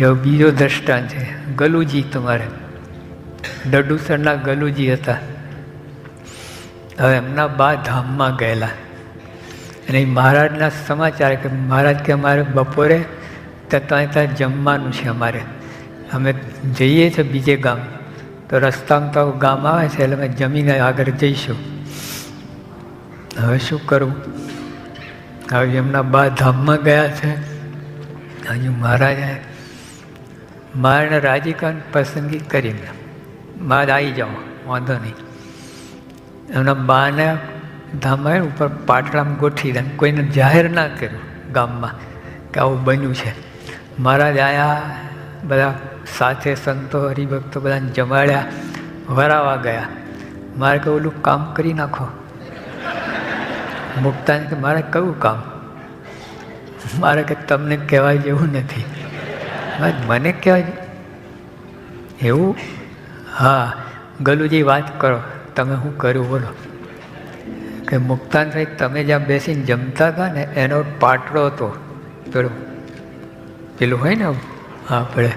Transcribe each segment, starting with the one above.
જો બીજો દ્રષ્ટાંત છે, ગલુજી તમારે. દડુસરના ગલુજી હતા. હવે એમના બા ધામમાં ગયેલા. અને મહારાજના સમાચાર કે મહારાજ કે અમારે બપોરે ત્યાં ત્યાં જમવાનું છે અમારે. અમે જઈએ છીએ બીજે ગામ. તો રસ્તામાં તો ગામ આવે છે, એટલે અમે જમીને આગળ જઈશું. હવે શું કરવું હવે એમના બા ધામમાં ગયા છે. હજુ મહારાજાએ મારાને રાજીકાન પસંદગી કરીને. બાદ આવી જાઓ, વાંધો નહીં. એમના બાને ધામમાં ઉપર પાટલામાં ગોઠવી દે. કોઈને જાહેર ના કર્યું ગામમાં કે આવું બન્યું છે. મહારાજ આવ્યા બધા સાથે સંતો, હરિભક્તો બધાને જમાડ્યા, વરાવા ગયા. મારે કે ઓલું કામ કરી નાખો. મુક્તાને કે, મારે કયું કામ? મારે કે, તમને કહેવાય જેવું નથી. મને કહેવાય એવું? હા, ગલુજી, વાત કરો. તમે શું કર્યું? બોલો. કે મુક્તાન સાહેબ, તમે જ્યાં બેસીને જમતા હતા ને, એનો પાટડો હતો. પેલું પેલું હોય ને પડે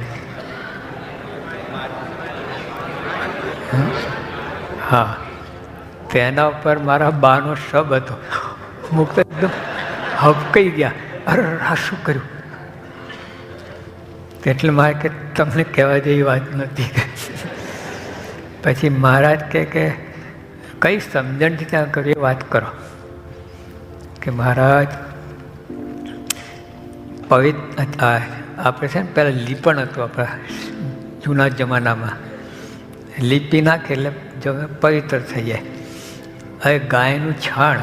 હા તેના ઉપર મારા બાનો શબ હતો. મુક્ત એકદમ હબકાઈ ગયા. અરે, આ શું કર્યું? એટલે મારે કે તમને કહેવા જેવી વાત નથી. પછી મહારાજ કે કે કઈ સમજણથી ત્યાં કરી વાત કરો. કે મહારાજ, પવિત્ર આપણે છે ને પહેલાં લીપણ હતું આપણા જૂના જમાનામાં. લીપી નાખે એટલે જમે પવિત્ર થઈ જાય. હવે ગાયનું છાણ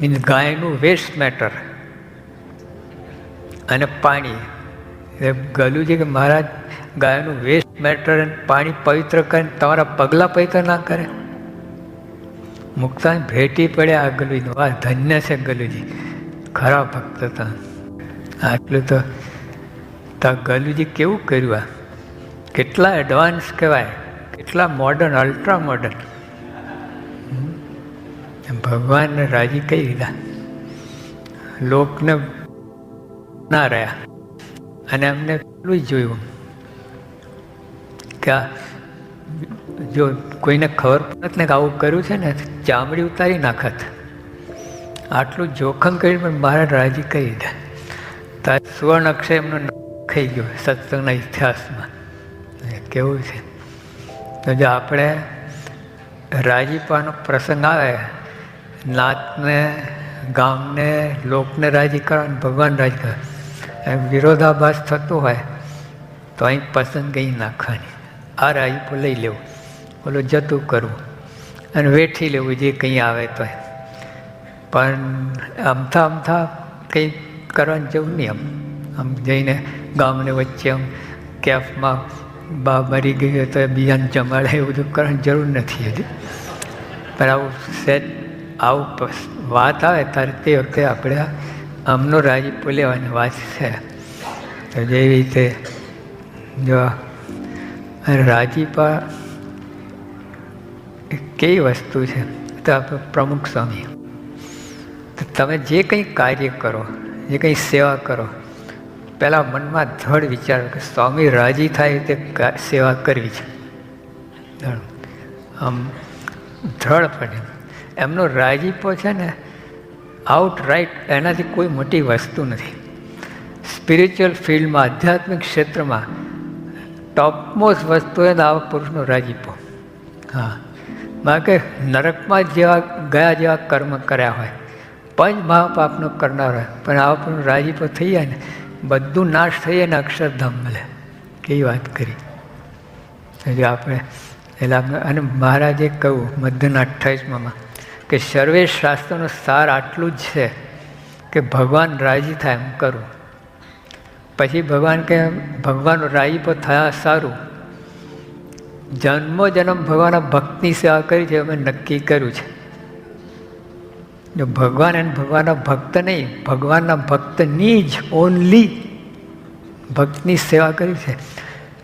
મીન્સ ગાયનું વેસ્ટ મેટર અને પાણી એ ગલું છે કે મહારાજ, ગાયનું વેસ્ટ મેટર પાણી પવિત્ર કરીને તમારા પગલાં પવિત્ર ના કરે. મુક્તા ભેટી પડ્યા આ ગલુજીનું આ ધન્ય છે ગલુજી ખરા ભક્ત હતા. આટલું તો તા ગલુજી કેવું કર્યું આ? કેટલા એડવાન્સ કહેવાય? કેટલા મોડર્ન અલ્ટ્રા મોડર્ન ભગવાનને રાજી કઈ દીધા. લોકને ના રહ્યા. અને અમને એટલું જ જોયું. કે જો કોઈને ખબર પડત ને કે આવું કર્યું છે ને, ચામડી ઉતારી નાખત. આટલું જોખમ કર્યું પણ મારા રાજી કહી દીધા તાર સુવર્ણ અક્ષય એમનો ખાઈ ગયો સત્સંગના ઇતિહાસમાં. કેવું છે? તો જો આપણે રાજીપાનો પ્રસંગ આવે, નાતને, ગામને, લોકને રાજી કરવા ભગવાન રાજી કરે એમ વિરોધાભાસ થતો હોય, તો અહીં પસંદગી નાખવાની. આ રાજીપો લઈ લેવું. ઓલું જતું કરવું. અને વેઠી લેવું જે કંઈ આવે તો પણ અમથા અમથા કંઈ કરવાની જવું નહીં આમ. આમ જઈને ગામને વચ્ચે આમ કેફમાં બા મરી ગઈ હોય તો બીજાને જમાડે એવું બધું કરવાની જરૂર નથી હજી. પણ આવું સેટ, આવું વાત આવે, ત્યારે તે વખતે આપણે આમનો રાજીપો લેવાની વાત છે. તો જેવી રીતે જો રાજીપા કેવી વસ્તુ છે? તો આપણે પ્રમુખ સ્વામી, તો તમે જે કંઈ કાર્ય કરો, જે કંઈ સેવા કરો, પહેલાં મનમાં ધડ વિચારો કે સ્વામી રાજી થાય તે સેવા કરવી છે. આમ ધડ પડે એમનો રાજીપો છે ને આઉટ રાઈટ એનાથી કોઈ મોટી વસ્તુ નથી. સ્પિરિચ્યુઅલ ફિલ્ડમાં આધ્યાત્મિક ક્ષેત્રમાં ટોપમોસ્ટ વસ્તુ એ આવક પુરુષનો રાજીપો. હા. કારણ કે નરકમાં જેવા, ગયા જેવા કર્મ કર્યા હોય, પંચ મહાપાપનો કરનાર હોય, પણ આવા પુરુષનો રાજીપો થઈ જાય ને, બધું નાશ થઈ જાય ને અક્ષરધામ મળે. કેવી વાત કરી. એટલે આપણે, એટલે અને મહારાજે કહ્યું, મધ્યના અઠ્ઠાવીસમાં કે સર્વે શાસ્ત્રનો સાર આટલું જ છે કે ભગવાન રાજી થાય એમ કરું. પછી ભગવાન કે ભગવાનનો રાજીપો થયા સારું. જન્મો જન્મ ભગવાનના ભક્તની સેવા કરી છે અમે નક્કી કર્યું છે. જો ભગવાન અને ભગવાનના ભક્ત નહીં, ભગવાનના ભક્તની જ ઓનલી ભક્તની સેવા કરી છે.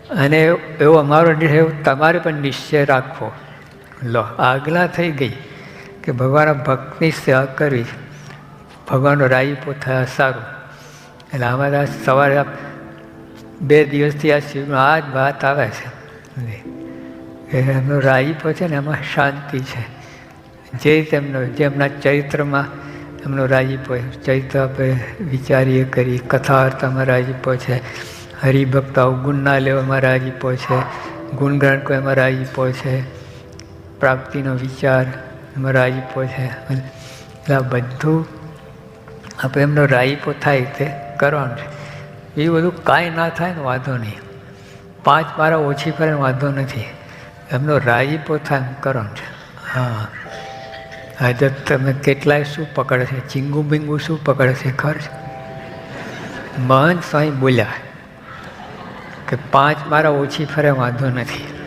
અને એવો અમારો નિર્ણય તમારે પણ નિશ્ચય રાખવો. લો, આગલા થઈ ગઈ. કે ભગવાન ભક્તની સેવા કરવી ભગવાનનો રાજીપો થયા સારું. એટલે અમારા સવારે બે દિવસથી આ શિવમાં આ જ વાત આવે છે. એમનો રાજીપો છે ને એમાં શાંતિ છે. જે તેમનો, જે એમના ચરિત્રમાં એમનો રાજીપો ચરિત્ર આપણે વિચારીએ કરી કથા અર્થમાં રાજીપો છે. હરિભક્ત અવગુણ ના લેવામાં રાજીપો છે. ગુણગાન કોઈ એમાં રાજીપો છે. પ્રાપ્તિનો વિચાર એમાં રાજીપો છે. એટલે આ બધું આપણે એમનો રાજીપો થાય તે કરવાનું છે. એ બધું કાંઈ ના થાય ને વાંધો નહીં. પાંચ મારા ઓછી કરે વાંધો નથી. એમનો રાજીપો થાય એમ કરવાનું છે. હા. આજે તમે કેટલાય શું પકડે છે? ચીંગુ બિંગુ શું પકડે છે? ખર્ચ મહંત સ્વામી બોલ્યા કે પાંચ મારા ઓછી ફરે, વાંધો નથી.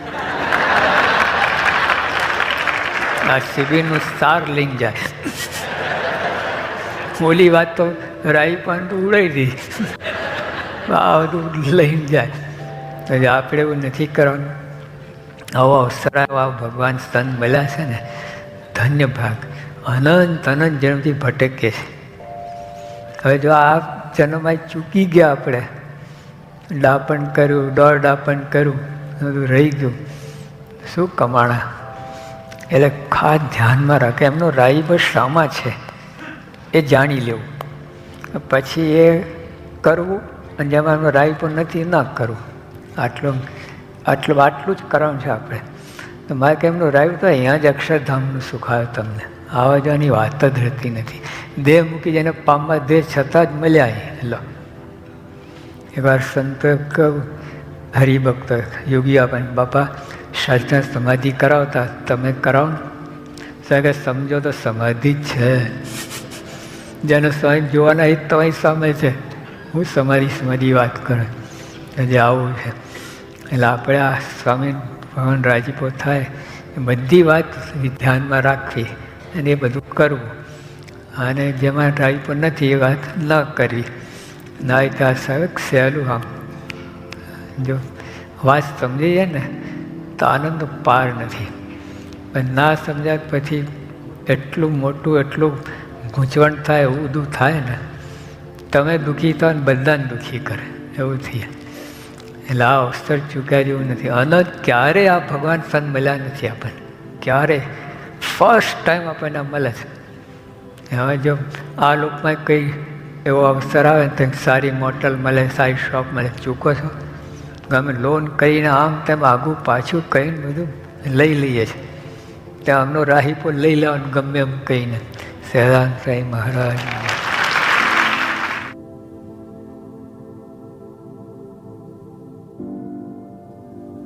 આ શિબિરનું સાર લઈને જાય. ઓલી વાત તો રાઈ પણ તો ઉડાઈ દી. આ બધું લઈને જાય. એટલે આપણે એવું નથી કરવાનું. આવો અવસરા ભગવાન સ્તન મળ્યા છે ને, ધન્ય ભાગ. અનંત અનંત જન્મથી ભટકે છે. હવે જો આ જન્મમાં ચૂકી ગયા આપણે, ડાપણ કર્યું દોડ ડાપણ કર્યું, બધું રહી ગયું. શું કમાણા? એટલે ખાસ ધ્યાનમાં રાખે, એમનો રાઈબસ શામાં છે, એ જાણી લેવું. પછી એ કરવું, અને જેમાં એમનો રાઈબો નથી ના કરવું. આટલું આટલું આટલું જ કરવાનું છે આપણે. તો મારે કે એમનો રાઈબ તો અહીંયા જ અક્ષરધામનું સુખ આવે તમને. આવા જવાની વાત જ રહેતી નથી. દેહ મૂકી જઈને પામવા દેહ છતાં જ મળ્યા લો. એકવાર સંત કહું હરિભક્ત, યોગી આપણને બાપા સાધના સમાધિ કરાવતા તમે કરાવો કે સમજો તો સમાધિ જ છે. જેને સ્વામી જોવાના એ તમારી સામે છે. હું સમાધિ સમાધિ વાત કરું. જે આવું છે. એટલે આપણે આ સ્વામી ભગવાન રાજીપો થાય. બધી વાત ધ્યાનમાં રાખવી અને એ બધું કરવું. અને જેમાં રાજીપો નથી એ વાત ન કરવી. ના સહક સહેલું આમ જો વાત સમજી જાય ને તો આનંદ પાર નથી. પણ ના સમજાય પછી એટલું મોટું, એટલું ગૂંચવણ થાય, એવું બધું થાય ને, તમે દુઃખી થાવ ને બધાને દુઃખી કરે, એવું થઈએ એટલે આ અવસર ચૂક્યા જેવું નથી. અને ક્યારે આ ભગવાન સંત મળ્યા નથી આપણને? ક્યારે? ફર્સ્ટ ટાઈમ આપણને મળે છે. હવે જો આ લોકમાં કંઈ એવો અવસર આવે ને તો સારી મોટલ મળે, સારી શોપ મળે, ચૂકો છો? ગમે લોન કરીને આમ તેમ આગું પાછું કહીને બધું લઈ લઈએ છીએ. ત્યાં આમનો રાહીપો લઈ લેવાનું ગમે એમ કહીને. સહેરાન સાંઈ મહારાજ.